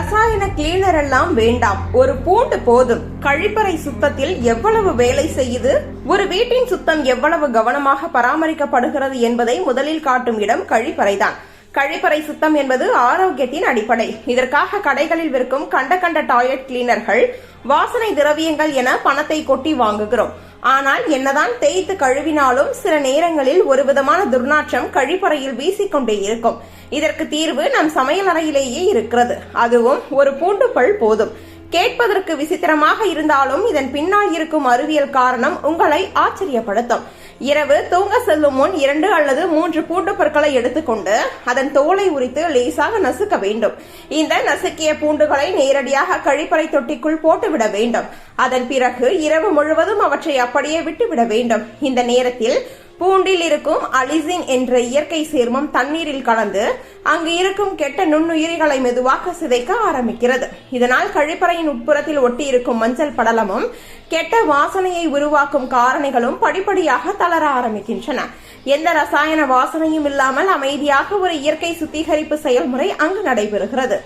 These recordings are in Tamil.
ரசாயன கிளீனர் எல்லாம் வேண்டாம். ஒரு பூண்டு போதும். கழிப்பறை சுத்தத்தில் எவ்வளவு வேலை செய்யுது? ஒரு வீட்டின் சுத்தம் எவ்வளவு கவனமாக பராமரிக்கப்படுகிறது என்பதை முதலில் காட்டும் இடம் கழிப்பறைதான் கழிப்பறை சுத்தம் என்பது ஆரோக்கியத்தின் அடிப்படை. இதற்காக கடைகளில் விற்கும் கண்ட கண்ட டாய்லெட் கிளீனர்கள் வாசனை திரவியங்கள் என பணத்தை கொட்டி வாங்குகிறோம். ஆனால் என்னதான் தேய்த்து கழுவினாலும் சில நேரங்களில் ஒரு விதமான துர்நாற்றம் கழிப்பறையில் வீசிக்கொண்டே இருக்கும். இதற்கு தீர்வு நம் சமையலறையிலேயே இருக்கிறது. அதுவும் ஒரு பூண்டு பல் போதும். கேட்பதற்கு விசித்திரமாக இருந்தாலும் இதன் பின்னால் இருக்கும் அறிவியல் காரணம் உங்களை ஆச்சரியப்படுத்தும். இரவு தூங்க செல்லும் முன் இரண்டு அல்லது மூன்று பூண்டு பற்களை எடுத்துக்கொண்டு அதன் தோலை உரித்து லேசாக நசுக்க வேண்டும். இந்த நசுக்கிய பூண்டுகளை நேரடியாக கழிப்பறை தொட்டிக்குள் போட்டுவிட வேண்டும். அதன் பிறகு இரவு முழுவதும் அவற்றை அப்படியே விட்டுவிட வேண்டும். இந்த நேரத்தில் பூண்டில் இருக்கும் அலிசின் என்ற இயற்கை சேர்மம் தண்ணீரில் கலந்து அங்கு இருக்கும் கெட்ட நுண்ணுயிரிகளை மெதுவாக சிதைக்க ஆரம்பிக்கிறது. இதனால் கழிப்பறையின் உட்புறத்தில் ஒட்டி இருக்கும் மஞ்சள் படலமும் கெட்ட வாசனையை உருவாக்கும் காரணிகளும் படிப்படியாக தளர ஆரம்பிக்கின்றன. எந்த ரசாயன வாசனையும் இல்லாமல் அமைதியாக ஒரு இயற்கை சுத்திகரிப்பு செயல்முறை அங்கு நடைபெறுகிறது.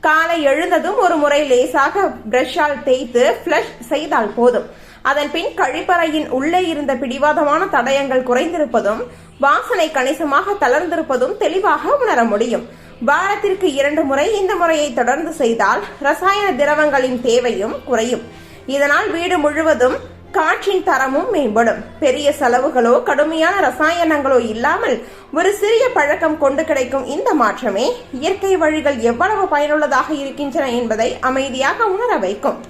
காலை எழுந்ததும் ஒரு முறை லேசாக பிரஷால் தேய்த்து ஃப்ளஷ் செய்தால் போதும். அதன்பின் கழிப்பறையின் உள்ளே இருந்த பிடிவாதமான தடயங்கள் குறைந்திருப்பதும் வாசனை கணிசமாக தளர்ந்திருப்பதும் தெளிவாக உணர முடியும். வாரத்திற்கு இரண்டு முறை இந்த முறையை தொடர்ந்து செய்தால் ரசாயன திரவங்களின் தேவையும் குறையும். இதனால் வீடு முழுவதும் காற்றின் தரமும் மேம்படும். பெரிய செலவுகளோ கடுமையான ரசாயனங்களோ இல்லாமல் ஒரு சிறிய பழக்கம் கொண்டு கிடைக்கும் இந்த மாற்றமே இயற்கை வழிகள் எவ்வளவு பயனுள்ளதாக இருக்கின்றன என்பதை அமைதியாக உணர வைக்கும்.